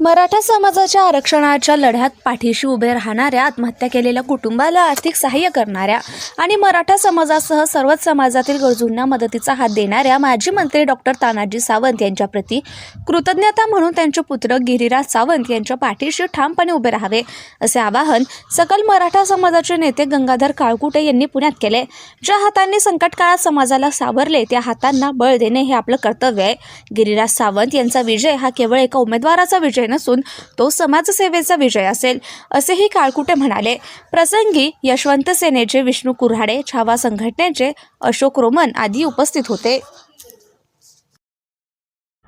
मराठा समाजाच्या आरक्षणाच्या लढ्यात पाठीशी उभे राहणाऱ्या आत्महत्या केलेल्या कुटुंबाला आर्थिक सहाय्य करणाऱ्या आणि मराठा समाजासह सर्वच समाजातील गरजूंना मदतीचा हात देणाऱ्या माजी मंत्री डॉक्टर तानाजी सावंत यांच्याप्रती कृतज्ञता म्हणून त्यांचे पुत्र गिरिराज सावंत यांच्या पाठीशी ठामपणे उभे राहावे असे आवाहन सकल मराठा समाजाचे नेते गंगाधर काळकुटे यांनी पुण्यात केले. ज्या हातांनी संकट काळात समाजाला सावरले त्या हातांना बळ देणे हे आपलं कर्तव्य आहे. गिरिराज सावंत यांचा विजय हा केवळ एका उमेदवाराचा विजय नसून तो समाजसेवेचा विजय असेल असेही काळकुटे म्हणाले. प्रसंगी यशवंत सेनेचे विष्णू कुऱ्हाडे छावा संघटनेचे अशोक रोमन आदी उपस्थित होते.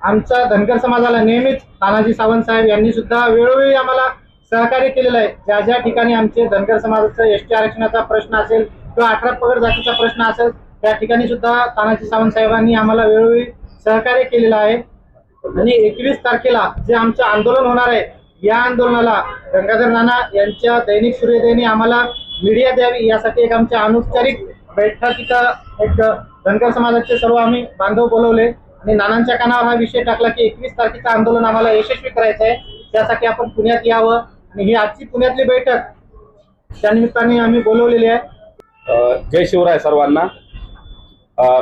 आमच्या धनगर समाजाला नेहमीच तानाजी सावंत साहेब यांनी सुद्धा वेळोवेळी आम्हाला सहकार्य केलेलं आहे. ज्या ज्या ठिकाणी आमचे धनगर समाजाचा एस टी आरक्षणाचा प्रश्न असेल किंवा अठरा पगड जातीचा प्रश्न असेल त्या ठिकाणी सुद्धा तानाजी सावंत साहेबांनी आम्हाला वेळोवेळी सहकार्य केलेलं आहे. आणि एकवीस तारखेला जे आमचं आंदोलन होणार आहे या आंदोलनाला गंगाधर नाना यांच्या दैनिक सूर्योदयाने आम्हाला मीडिया द्यावी यासाठी एक आमच्या अनौपचारिक बैठकीचा एक धनगर समाजाचे सर्व आम्ही बांधव बोलवले. आणि नानांच्या कानावर हा विषय टाकला की एकवीस तारखेचं आंदोलन आम्हाला यशस्वी करायचं आहे. त्यासाठी आपण पुण्यात यावं. आणि ही आजची पुण्यातली बैठक त्या निमित्ताने आम्ही बोलवलेली आहे. जय शिवराय सर्वांना.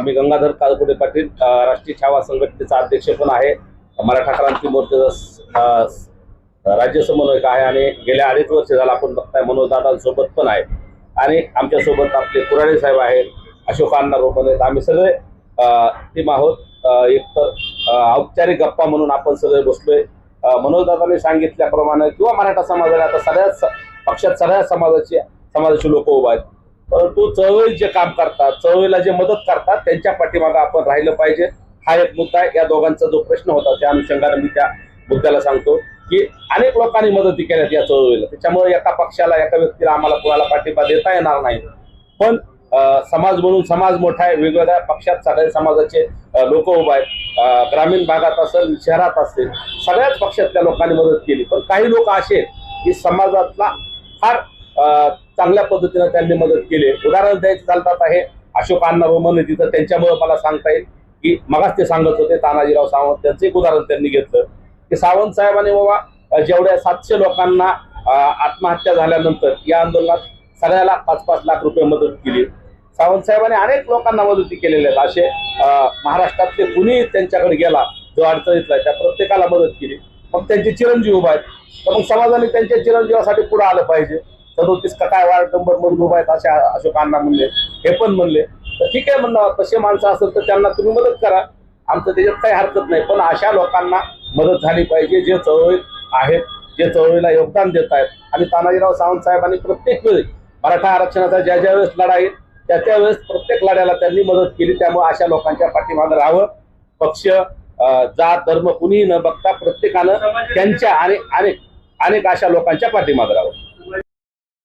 मी गंगाधर काळकुटे पाटील राष्ट्रीय छावा संघटनेचा अध्यक्ष पण आहे. मराठा क्रांती मोर्चाचा राज्य समन्वयक आहे आणि गेल्या अडीच वर्ष झाला आपण बघताय मनोजदादांसोबत पण आहे. आणि आमच्यासोबत आपले कुराडे साहेब आहेत अशोक रोपण आहेत. आम्ही सगळे टीम आहोत. एक तर औपचारिक गप्पा म्हणून आपण सगळे बसलोय. मनोजदादांनी सांगितल्याप्रमाणे किंवा मराठा समाजाने आता सगळ्याच पक्षात सगळ्या समाजाची समाजाची लोक उभा आहेत. परंतु चळवळीत जे काम करतात चळवळीला जे मदत करतात त्यांच्या पाठीमागं आपण राहिलं पाहिजे. हा एक मुद्दा या दोघांचा जो प्रश्न होता त्या अनुषंगाने मी त्या मुद्द्याला सांगतो की अनेक लोकांनी मदती केल्यात या चळवळीला. त्याच्यामुळे एका पक्षाला एका व्यक्तीला आम्हाला कुणाला पाठिंबा देता येणार नाही. पण समाज म्हणून समाज मोठा आहे. वेगवेगळ्या पक्षात सगळ्या समाजाचे लोक उभा आहेत. ग्रामीण भागात असेल शहरात असेल सगळ्याच पक्षातल्या लोकांनी मदत केली. पण काही लोक असे आहेत की समाजातला फार चांगल्या पद्धतीने त्यांनी मदत केली उदाहरण द्यायचं चालतात आहे अशोक अण्णा रोमन तिथं त्यांच्यामुळे मला सांगता येईल. की मगाच ते सांगत होते तानाजीराव सावंत त्यांचं एक उदाहरण त्यांनी घेतलं की सावंत साहेबांनी बाबा जेवढ्या सातशे लोकांना आत्महत्या झाल्यानंतर या आंदोलनात सगळ्याला पाच पाच लाख रुपये मदत केली. सावंत साहेबांनी अनेक लोकांना मदती केलेल्या आहेत. असे महाराष्ट्रातले कुणी त्यांच्याकडे गेला जो अडचणीतला त्या प्रत्येकाला मदत केली. मग त्यांचे चिरंजीव उभा आहेत. तर मग समाजाने त्यांच्या चिरंजीवासाठी पुढे आलं पाहिजे. सदोतीस का काय वार्ड नंबर मधून उभा आहेत असे अशोक अण्णा म्हणले हे पण म्हणले. ठीक आहे म्हणणं तसे माणसं असेल तर त्यांना तुम्ही मदत करा. आमचं त्याच्यात काही हरकत नाही पण अशा लोकांना मदत झाली पाहिजे जे चळवळीत आहेत जे चळवळीला योगदान देत आहेत. आणि तानाजीराव सावंत साहेबांनी प्रत्येक वेळी मराठा आरक्षणाचा ज्या ज्या वेळेस लढा आहे त्या त्या वेळेस प्रत्येक लढ्याला त्यांनी मदत केली. त्यामुळे अशा लोकांच्या पाठीमागं राहावं. पक्ष अं, जात धर्म कुणीही न बघता प्रत्येकानं त्यांच्या आणि अनेक अनेक अशा लोकांच्या पाठीमागं राहावं.